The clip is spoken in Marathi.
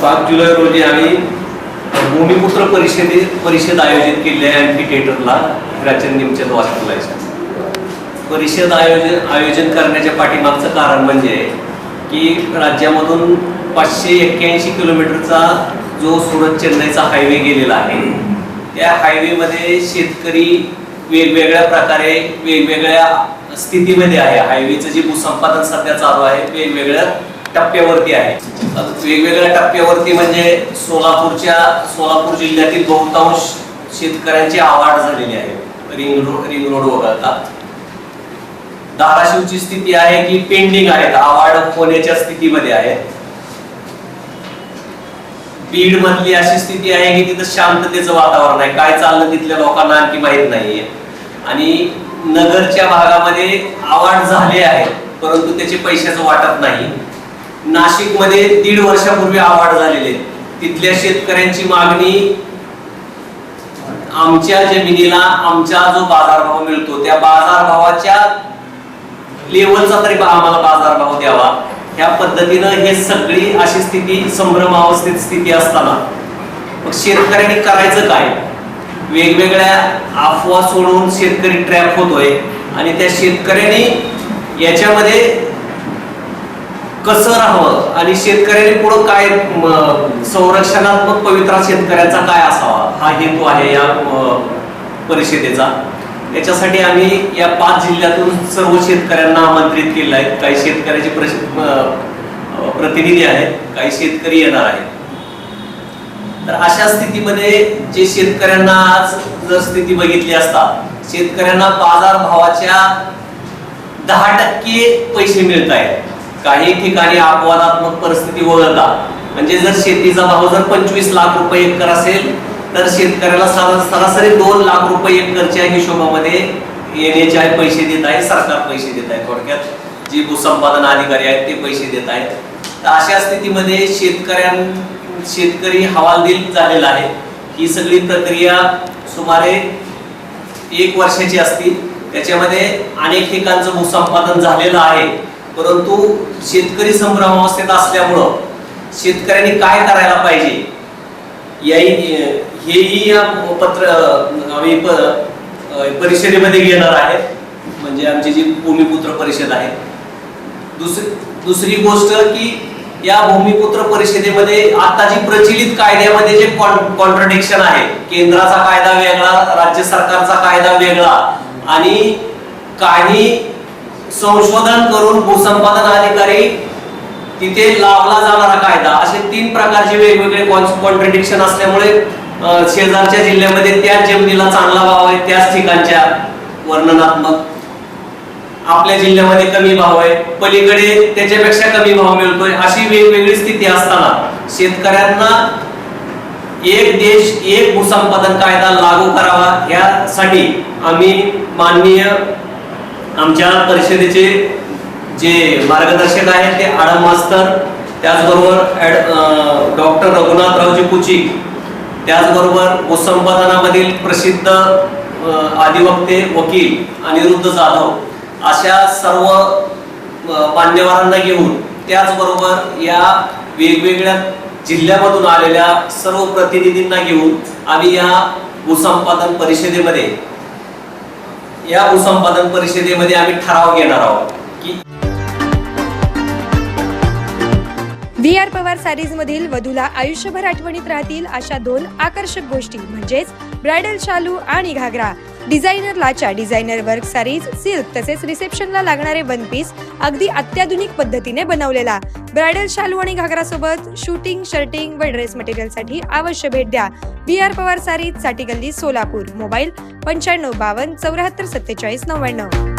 सात जुलै रोजी आम्ही भूमिपुत्र परिषदे परिषद आयोजित केली आहे एम्फी थिएटरला प्राचीन निमचंद हॉस्पिटलाच्या परिषद आयोजन आयोजन करण्याच्या पाठीमागचं कारण म्हणजे की राज्यामधून पाचशे एक्क्याऐंशी किलोमीटरचा जो सुरत चेन्नईचा हायवे गेलेला आहे त्या हायवेमध्ये शेतकरी वेगवेगळ्या प्रकारे वेगवेगळ्या स्थितीमध्ये आहे. हायवेचं जे भूसंपादन सध्या चालू आहे वेगवेगळ्या टप्प्यावरती आहे. वेगवेगळ्या टप्प्यावरती म्हणजे सोलापूरच्या सोलापूर जिल्ह्यातील बहुतांश शेतकऱ्यांची आवाड झालेली आहे. रिंग रोड रिंग रोड वगळता. धाराशिवची स्थिती आहे की पेंडिंग आहेत आवाड होण्याच्या स्थितीमध्ये आहे. बीड मधली अशी स्थिती आहे की तिथं शांततेचं वातावरण आहे. काय चाललं तिथल्या लोकांना आणखी माहीत नाहीये. आणि नगरच्या भागामध्ये आवाड झाले आहे परंतु त्याचे पैशाचं वाटत नाही. नाशिकमध्ये दीड वर्षापूर्वी आवाड झालेले तिथल्या शेतकऱ्यांची मागणी आमच्या जमिनीला आमचा जो बाजारभाव मिळतो त्या बाजारभावाच्या लेवलचा तरी आम्हाला बाजारभाव द्यावा. ह्या पद्धतीनं हे सगळी अशी स्थिती संभ्रम अवस्थेत स्थिती असताना मग शेतकऱ्यांनी करायचं काय? वेगवेगळ्या अफवा सोडून शेतकरी ट्रॅप होतोय आणि त्या शेतकऱ्यांनी याच्यामध्ये कसं राहावं? आणि शेतकऱ्यांनी पुढं काय संरक्षणात्मक पवित्रा शेतकऱ्यांचा काय असावा? हा हेतू आहे या परिषदेचा. याच्यासाठी आम्ही या पाच जिल्ह्यातून सर्व शेतकऱ्यांना आमंत्रित केलं आहे. काही शेतकऱ्याचे प्रतिनिधी आहेत काही शेतकरी येणार आहेत. तर अशा स्थितीमध्ये जे शेतकऱ्यांना आज जर स्थिती बघितली असता शेतकऱ्यांना बाजार भावाच्या दहा टक्के पैसे मिळत आहेत काही ठिकाणी अपवादात्मक परिस्थिती वगळता म्हणजे जर शेतीचा भाव जर पंचवीस लाख रुपये एकर असेल तर शेतकऱ्याला सरा- सरासरी दोन लाख रुपये एकरच्या हिशोबामध्ये येण्याचे आहे पैसे देत आहे सरकार पैसे देत आहे. थोडक्यात जे भूसंपादन अधिकारी आहेत ते पैसे देत आहेत. तर अशा स्थितीमध्ये शेतकऱ्यां शेतकरी हवालदिल झालेला आहे ही सगळी प्रक्रिया सुमारे एक वर्षाची असती त्याच्यामध्ये अनेक ठिकाणचं भूसंपादन झालेलं आहे. परंतु शेतकरी संभ्रम अवस्थेत असल्यामुळं शेतकऱ्यांनी काय करायला पाहिजे? याही हेही या पत्र आम्ही परिषदेमध्ये घेणार आहे. म्हणजे आमची जी भूमिपुत्र परिषद आहे. दुसरी दुसरी गोष्ट की या भूमिपुत्र परिषदेमध्ये आता जी प्रचलित कायद्यामध्ये जे कॉन्ट्रडिक्शन आहे केंद्राचा कायदा वेगळा राज्य सरकारचा कायदा वेगळा आणि काही संशोधन करून भूसंपादन अधिकारी तिथे लावला जाणारा कायदा. असे तीन प्रकारचे वेगवेगळे कॉन्ट्रडिक्शन असल्यामुळे शेजारच्या जिल्ह्यामध्ये त्याच जमिनीला चांगला भाव आहे त्याच ठिकाणच्या वर्णनात्मक. आपल्या जिल्ह्यामध्ये कमी भाव आहे पलीकडे त्याच्यापेक्षा कमी भाव मिळतोय अशी वेगवेगळी स्थिती असताना शेतकऱ्यांना एक देश एक भूसंपादन कायदा लागू करावा यासाठी आम्ही माननीय आमच्या परिषदेचे जे मार्गदर्शक आहेत ते आडम मास्तर त्याचबरोबर ॲड डॉक्टर रघुनाथरावजी कुची त्याचबरोबर भूसंपादनामधील प्रसिद्ध अधिवक्ते वकील अनिरुद्ध जाधव अशा सर्व मान्यवरांना घेऊन त्याचबरोबर या वेगवेगळ्या जिल्ह्यामधून आलेल्या सर्व प्रतिनिधींना घेऊन आम्ही या भूसंपादन परिषदेमध्ये या भूसंपादन परिषदेमध्ये आम्ही ठराव घेणार आहोत की व्ही आर पवार सॅरीज मधील वधूला आयुष्यभर आठवणीत राहतील अशा दोन आकर्षक गोष्टी म्हणजेच ब्रायडल शालू आणि घागरा. डिझायनर लाचा डिझायनर वर्क सारीज सिल्क तसेच रिसेप्शनला लागणारे वन पीस अगदी अत्याधुनिक पद्धतीने बनवलेला. ब्रायडल शालू आणि घागरासोबत शूटिंग शर्टिंग व ड्रेस मटेरियलसाठी अवश्य भेट द्या. बी आर पवार सारी साठी गल्ली सोलापूर मोबाईल पंच्याण्णव बावन्न चौऱ्याहत्तर सत्तेचाळीस नव्याण्णव.